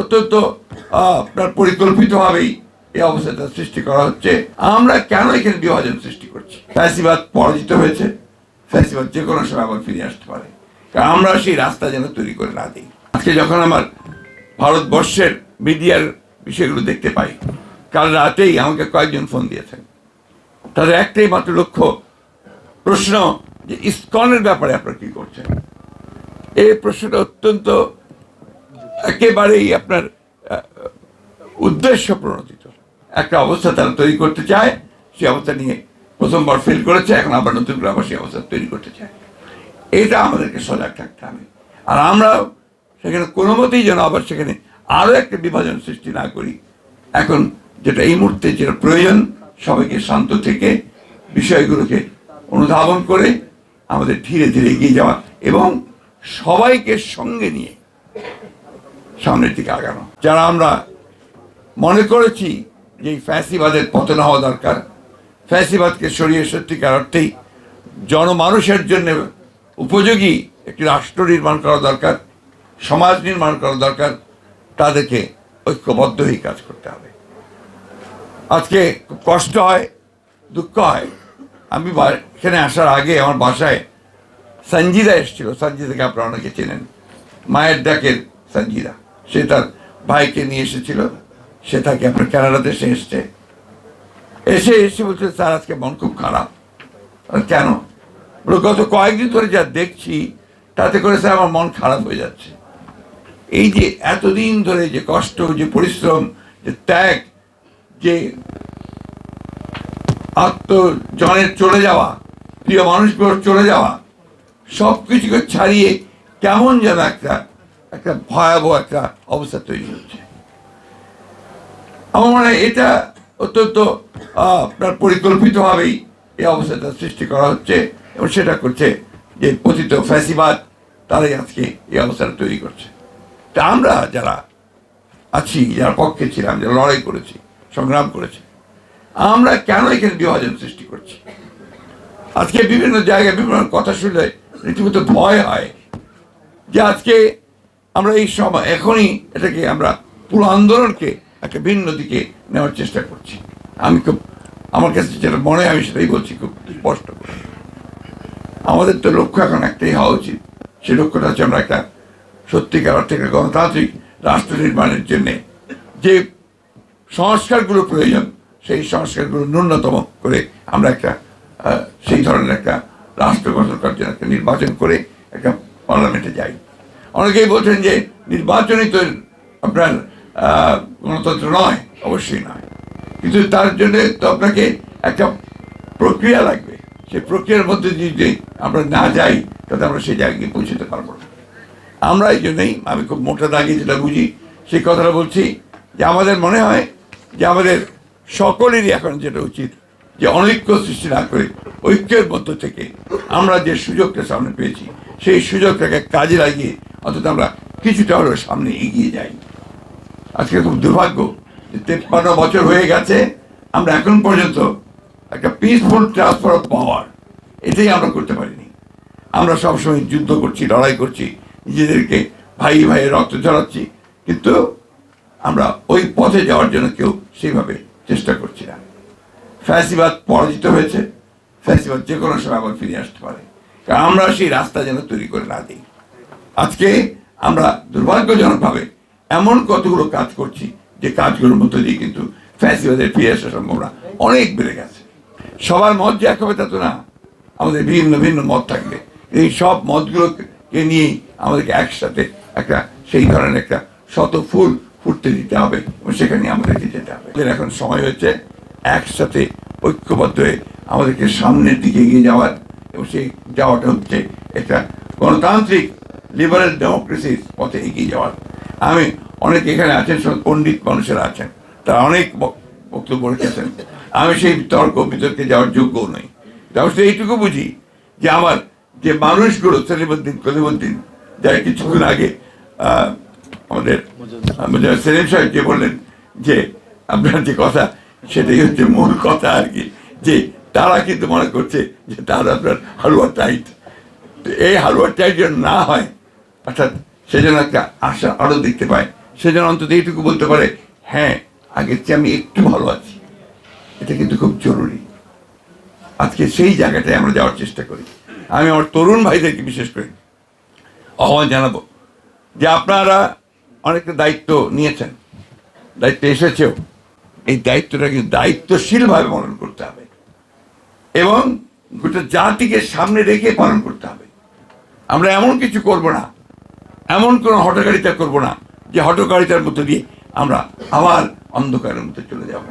অত্যন্ত আপনার পরিকল্পিতভাবেই এই অবস্থাটা সৃষ্টি করা হচ্ছে। আমরা কেন এখানে বিভাজন সৃষ্টি করছি? ফ্যাসিবাদ পরাজিত হয়েছে। ফ্যাসিবাদ যে কোনো সময় আবার ফিরে আসতে পারে। কারণ আমরা সেই রাস্তা যেন তৈরি করে না দিই। আজকে যখন আমার ভারতবর্ষের মিডিয়ার বিষয়গুলো দেখতে পাই, কাল রাতেই আমাকে কয়েকজন ফোন দিয়েছেন। তাদের একটাই মাত্র লক্ষ্য, প্রশ্ন যে ইস্কনের ব্যাপারে আপনারা কি করছেন? এই প্রশ্নটা অত্যন্ত একেবারেই আপনার উদ্দেশ্য প্রণোদিত। একটা অবস্থা তারা তৈরি করতে চায় সে অবস্থা নিয়ে প্রথমবার ফেল করেছে, এখন আবার নতুন করে আবার সেই অবস্থা তৈরি করতে চায়। এটা আমাদেরকে সজাগ থাকতে হবে। আর আমরা সেখানে কোনো মতেই যেন আবার সেখানে আরও একটা বিভাজন সৃষ্টি না করি। এখন যেটা এই মুহূর্তে যেটা প্রয়োজন, সবাইকে শান্ত থেকে বিষয়গুলোকে অনুধাবন করে আমাদের ধীরে ধীরে এগিয়ে যাওয়া এবং সবাইকে সঙ্গে নিয়ে সামনের দিকে আগানো। যারা আমরা মনে করেছি যে ফ্যাসিবাদের পতন হওয়া দরকার, ফ্যাসিবাদকে সরিয়ে সত্যিকার অর্থেই জনমানুষের জন্য উপযোগী একটি রাষ্ট্র নির্মাণ করা দরকার, সমাজ নির্মাণ করা দরকার, তাদেরকে ঐক্যবদ্ধ হয়ে কাজ করতে হবে। আজকে খুব কষ্ট হয়, দুঃখ হয়। আমি এখানে আসার আগে আমার বাসায় সঞ্জিদা এসেছিল। সঞ্জিদাকে আপনারা অনেকে চেনেন। মায়ের ডাকের সঞ্জিদা। সে তার ভাইকে নিয়ে এসেছিল। সে তাকে আপনার কানাডাতে এসে এসছে। এসে এসে বলছে, স্যার, আজকে মন খুব খারাপ। কেন? বলে, গত কয়েকদিন ধরে যা দেখছি, তাতে করে, স্যার, আমার মন খারাপ হয়ে যাচ্ছে। এই যে এতদিন ধরে যে কষ্ট, যে পরিশ্রম, যে ত্যাগ, যে আত্মজনের চলে যাওয়া, প্রিয় মানুষগুলোর চলে যাওয়া সব কিছুকে ছাড়িয়ে কেমন যেন একটা একটা ভয়াবহ একটা অবস্থা তৈরি হচ্ছে। আমার মনে হয় এটা অত্যন্ত আপনার পরিকল্পিতভাবেই এই অবস্থাটা সৃষ্টি করা হচ্ছে এবং সেটা করছে যে পতিত ফ্যাসিবাদ তারাই আজকে এই অবস্থাটা তৈরি করছে। তা আমরা যারা আছি, যারা পক্ষে ছিলাম, যারা লড়াই করেছি, সংগ্রাম করেছি, আমরা কেন এখানে বিভাজন সৃষ্টি করছি? আজকে বিভিন্ন জায়গায় বিভিন্ন কথা শুনলে রীতিমতো ভয় হয় যে আজকে আমরা এই সময় এখনই এটাকে আমরা পুরো আন্দোলনকে একটা ভিন্ন দিকে নেওয়ার চেষ্টা করছি। আমি খুব, আমার কাছে যেটা মনে আমি সেটাই বলছি, খুব স্পষ্ট। আমাদের তো লক্ষ্য এখন একটাই হওয়া উচিত। সেই লক্ষ্যটা হচ্ছে আমরা একটা সত্যিকার অর্থে একটা গণতান্ত্রিক রাষ্ট্র নির্মাণের জন্যে যে সংস্কারগুলো প্রয়োজন, সেই সংস্কারগুলো ন্যূনতম করে আমরা একটা সেই ধরনের একটা রাষ্ট্র গঠন করার জন্য একটা নির্বাচন করে একটা পার্লামেন্টে যাই। অনেকেই বলছেন যে নির্বাচনই তো আপনার গণতন্ত্র নয়, অবশ্যই নয়। কিন্তু তার জন্য তো আপনাকে একটা প্রক্রিয়া লাগবে। সেই প্রক্রিয়ার মধ্যে যদি আমরা না যাই তাতে আমরা সেই জায়গায় পৌঁছতে পারব না। আমরা এই জন্যই, আমি খুব মোটা দাগে যেটা বুঝি, সেই কথাটা বলছি যে আমাদের মনে হয় যে আমাদের সকলেরই এখন যেটা উচিত যে অনৈক্য সৃষ্টি না করে ঐক্যের মধ্য থেকে আমরা যে সুযোগটা সামনে পেয়েছি, সেই সুযোগটাকে কাজে লাগিয়ে অন্তত আমরা কিছুটা হলেও সামনে এগিয়ে যাই। আজকে খুব দুর্ভাগ্য যে তেপ্পান্ন বছর হয়ে গেছে, আমরা এখন পর্যন্ত একটা পিসফুল ট্রান্সফার অফ পাওয়ার এটাই আমরা করতে পারিনি। আমরা সবসময় যুদ্ধ করছি, লড়াই করছি, নিজেদেরকে ভাই ভাইয়ের রক্ত ঝরাচ্ছি, কিন্তু আমরা ওই পথে যাওয়ার জন্য কেউ সেইভাবে চেষ্টা করছি না। ফ্যাসিবাদ পরাজিত হয়েছে, ফ্যাসিবাদ যে কোনো সময় আবার ফিরে আসতে পারে। কারণ আমরা সেই রাস্তা যেন তৈরি করে না দিই। আজকে আমরা দুর্ভাগ্যজনকভাবে এমন কতগুলো কাজ করছি যে কাজগুলোর মধ্যে দিয়ে কিন্তু ফ্যাসিবাদের ফিরে আসার সম্ভাবনা অনেক বেড়ে গেছে। সবার মত যে এক হবে তা তো না। আমাদের ভিন্ন ভিন্ন মত থাকবে। এই সব মতগুলোকে নিয়েই আমাদেরকে একসাথে একটা সেই ধরনের একটা শত ফুল ফুটতে দিতে হবে এবং সেখানে আমাদেরকে যেতে হবে। এখন সময় হয়েছে একসাথে ঐক্যবদ্ধ হয়ে আমাদেরকে সামনের দিকে এগিয়ে যাওয়ার এবং সেই যাওয়াটা হচ্ছে একটা গণতান্ত্রিক লিবারেল ডেমোক্রেসির পথে এগিয়ে যাওয়ার। আমি অনেক এখানে আছেন, সব পণ্ডিত মানুষেরা আছেন, তারা অনেক বক্তব্য রেখেছেন। আমি সেই তর্ক বিতর্কে যাওয়ার যোগ্যও নই। শুধু এইটুকু বুঝি যে আমার যে মানুষগুলো, সেলিমুদ্দিন, কলিমুদ্দিন যারা কিছুক্ষণ আগে আমাদের সেলিম সাহেব যে বললেন যে, আপনার যে কথা, সেটাই হচ্ছে মূল কথা আর কি, যে তারা কিন্তু মনে করছে যে তারা আপনার হালুয়া টাইট। এই হালুয়া টাইট যেন না হয় অর্থাৎ সে যেন একটা আশা আরও দেখতে পায়, সে যেন অন্তত এইটুকু বলতে পারে হ্যাঁ আগের চেয়ে আমি একটু ভালো আছি। এটা কিন্তু খুব জরুরি। আজকে সেই জায়গাটায় আমরা যাওয়ার চেষ্টা করি। আমি আমার তরুণ ভাইদেরকে বিশেষ করে আহ্বান জানাব যে আপনারা অনেকটা দায়িত্ব নিয়েছেন, দায়িত্ব এসেছেও। এই দায়িত্বটা কিন্তু দায়িত্বশীলভাবে পালন করতে হবে। এবং গোটা জাতিকে সামনে রেখে পালন করতে হবে। আমরা এমন কিছু করব না এমন কোনো হটকারিতা করব না যে হটকারিতার মধ্যে দিয়ে আমরা আবার অন্ধকারের মধ্যে চলে যাব।